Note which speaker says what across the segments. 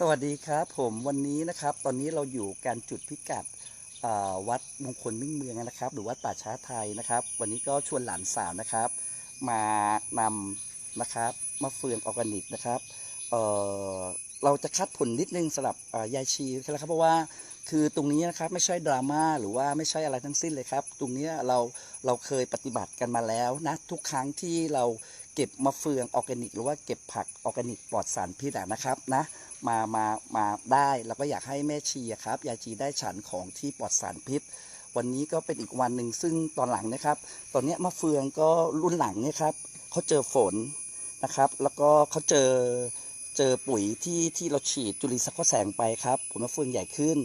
Speaker 1: สวัสดีครับผมวันนี้นะครับ ตอนนี้เราอยู่การจุดพิกัดวัดมงคลมิ่งเมืองนะครับ หรือวัดป่าช้าไทยนะครับ วันนี้ก็ชวนหลานสาวนะครับ มานำนะครับมะเฟืองออร์แกนิกนะครับเเราจะคัดผลนิดนึงสำหรับอ่ายายชีนะครับเพราะว่าคือตรงนี้นะครับไม่ใช่ดราม่าหรือว่าไม่ใช่อะไรทั้งสิ้นเลยครับ ตรงนี้เราเราเคยปฏิบัติกันมาแล้วนะทุกครั้งที่เรา เก็บมะเฟืองออร์แกนิก หรือว่าเก็บผักออร์แกนิกปลอดสารพิษนะครับนะมามามาได้แล้วก็อยากให้แม่ชีครับยายชีได้ฉันของที่ปลอดสารพิษ วันนี้ก็เป็นอีกวันหนึ่งซึ่งตอนหลังนะครับ ตอนนี้มะเฟืองก็รุ่นหลังเนี่ยครับเขาเจอฝนนะครับ แล้วก็เขาเจอเจอปุ๋ยที่ที่เราฉีดจุลินทรีย์แสงไปครับผลมะเฟืองใหญ่ขึ้น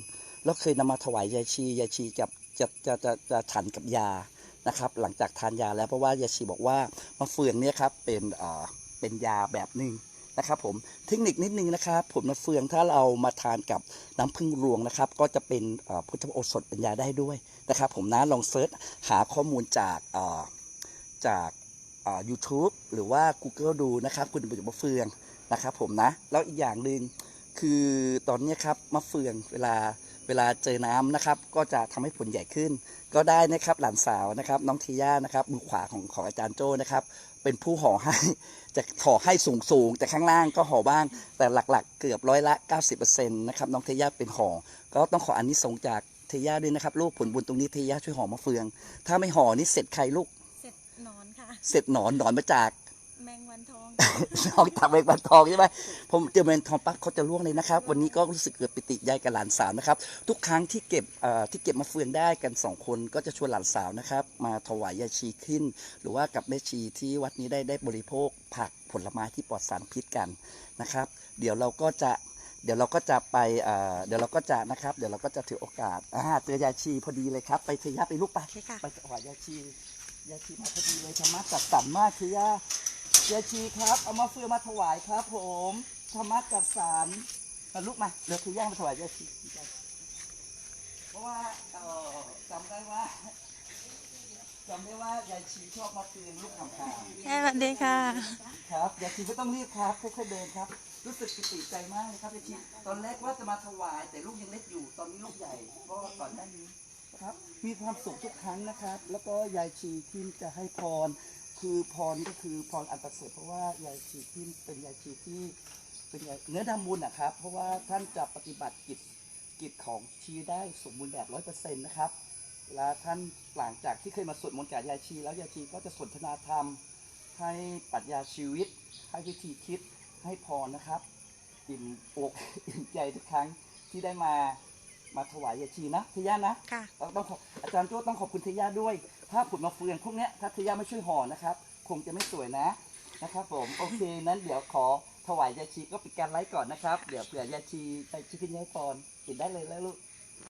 Speaker 1: แล้วเคยนำมาถวายยายชียายชีกับจะจะจะจะฉันกับยา นะครับ หลังจากทานยาแล้วเพราะว่ายาชีบอกว่ามะเฟืองเนี่ยครับเป็นเป็นยาแบบหนึ่งนะครับผมเทคนิคนิดนึงนะครับผมมะเฟืองถ้าเรามาทานกับน้ำผึ้งรวงนะครับ ก็จะเป็นพุทธโอสถปัญญาได้ด้วยนะครับ ผมนะลองเซิร์ชหาข้อมูลจากจากเอ่อ YouTube หรือว่า Google ดูนะครับ คุณบุญมะเฟืองนะครับ ผมนะแล้วอีกอย่างหนึ่งคือตอนนี้ครับมะเฟืองเวลา เวลาเจอน้ำนะครับ ก็จะทำให้ผลใหญ่ขึ้น ก็ได้นะครับหลานสาวนะครับ น้องทีย่านะครับมือขวาของของอาจารย์โจ้นะครับ เป็นผู้ห่อให้จะห่อให้สูงสูงๆแต่ข้างล่างก็ห่อบ้าง แต่หลักๆ เกือบร้อยละ 90%นะครับน้องเทย่าเป็นห่อก็ต้องขออันนี้ส่งส์จากเทย่าด้วยนะครับลูกผลบุญตรงนี้เทย่าช่วยห่อมะเฟือง ถ้าไม่ห่อนี่เสร็จใครลูก
Speaker 2: เสร็จนอนค่ะ
Speaker 1: เสร็จหนอนหนอนมาจาก
Speaker 2: แมงวัน ทอง
Speaker 1: น้องตักเบกบันทองใช่ไหมผมเจอแมงทองปั๊บเขาจะล่วงเลยนะครับ วันนี้ก็รู้สึกเกิดปิติยายกับหลานสาวนะครับ ทุกครั้งที่เก็บเอ่อที่เก็บมะเฟืองได้กันสองคนก็จะชวนหลานสาวนะครับ มาถวายยาชีขึ้น หรือว่ากับแม่ชีที่วัดนี้ได้ได้บริโภคผักผลไม้ที่ปลอดสารพิษกันนะครับ เดี๋ยวเราก็จะเดี๋ยวเราก็จะไปเอ่อเดี๋ยวเราก็จะนะครับ เดี๋ยวเราก็จะถือโอกาสอ่าเจอยาชีพอดีเลยครับ ไปเทยาไปลูกไป
Speaker 2: โอเคค่ะ
Speaker 1: ไปถวายยาชียาชีมาพอดีเลยธรรมะจัดสรรมากคือยา ยาชีครับ เอามาเฟืองมาถวายครับผมธรรมะจัดสรรมาลุกมาเดี๋ยวคือย่างมาถวายยาชีเพราะว่าเอ่อจำได้ว่าจำได้ว่ายายชีชอบมาเฟืองลูกคำคา
Speaker 2: สวัสดีค่ะ
Speaker 1: ครับยายชีไม่ต้องรีบครับค่อยๆเดินครับ รู้สึกปิติใจมากเลยครับยายชีตอนแรกว่าจะมาถวาย แต่ลูกยังเล็กอยู่ตอนนี้ลูกใหญ่เพราะว่าก่อนหน้านี้ครับ มีความสุขทุกครั้งนะครับ แล้วก็ยายชีที่จะให้พร คือพรก็คือพรอันประเสริฐเพราะว่ายายชีที่เป็นยายชีที่เป็นยายเนื้อดำบุญนะครับ เพราะว่าท่านจะปฏิบัติกิจกิจของชีได้สมบูรณ์แบบร้อยเปอร์เซ็นต์นะครับเวลาท่านหลังจากที่เคยมาสวดมนต์กับยายชี แล้วยายชีก็จะสนทนาธรรม ให้ปรัชญาชีวิต ให้วิธีคิดให้พรนะครับ อิ่มอกอิ่มใจทุกครั้งที่ได้มา มาถวายยายชีนะทีย่านะ
Speaker 2: ค่ะ
Speaker 1: เราต้องขออาจารย์โจ้ต้องขอบคุณเทย่าด้วย ถ้าผุดมาเฟืองพวกเนี้ยถ้าเทย่าไม่ช่วยห่อนะครับ คงจะไม่สวยนะนะครับผมโอเคนั้นเดี๋ยวขอถวายยาชีก็ปิดการไลฟ์ก่อนนะครับ เดี๋ยวเผื่อยาชีไปชิคกี้พายพรปิดได้เลยแล้วลูก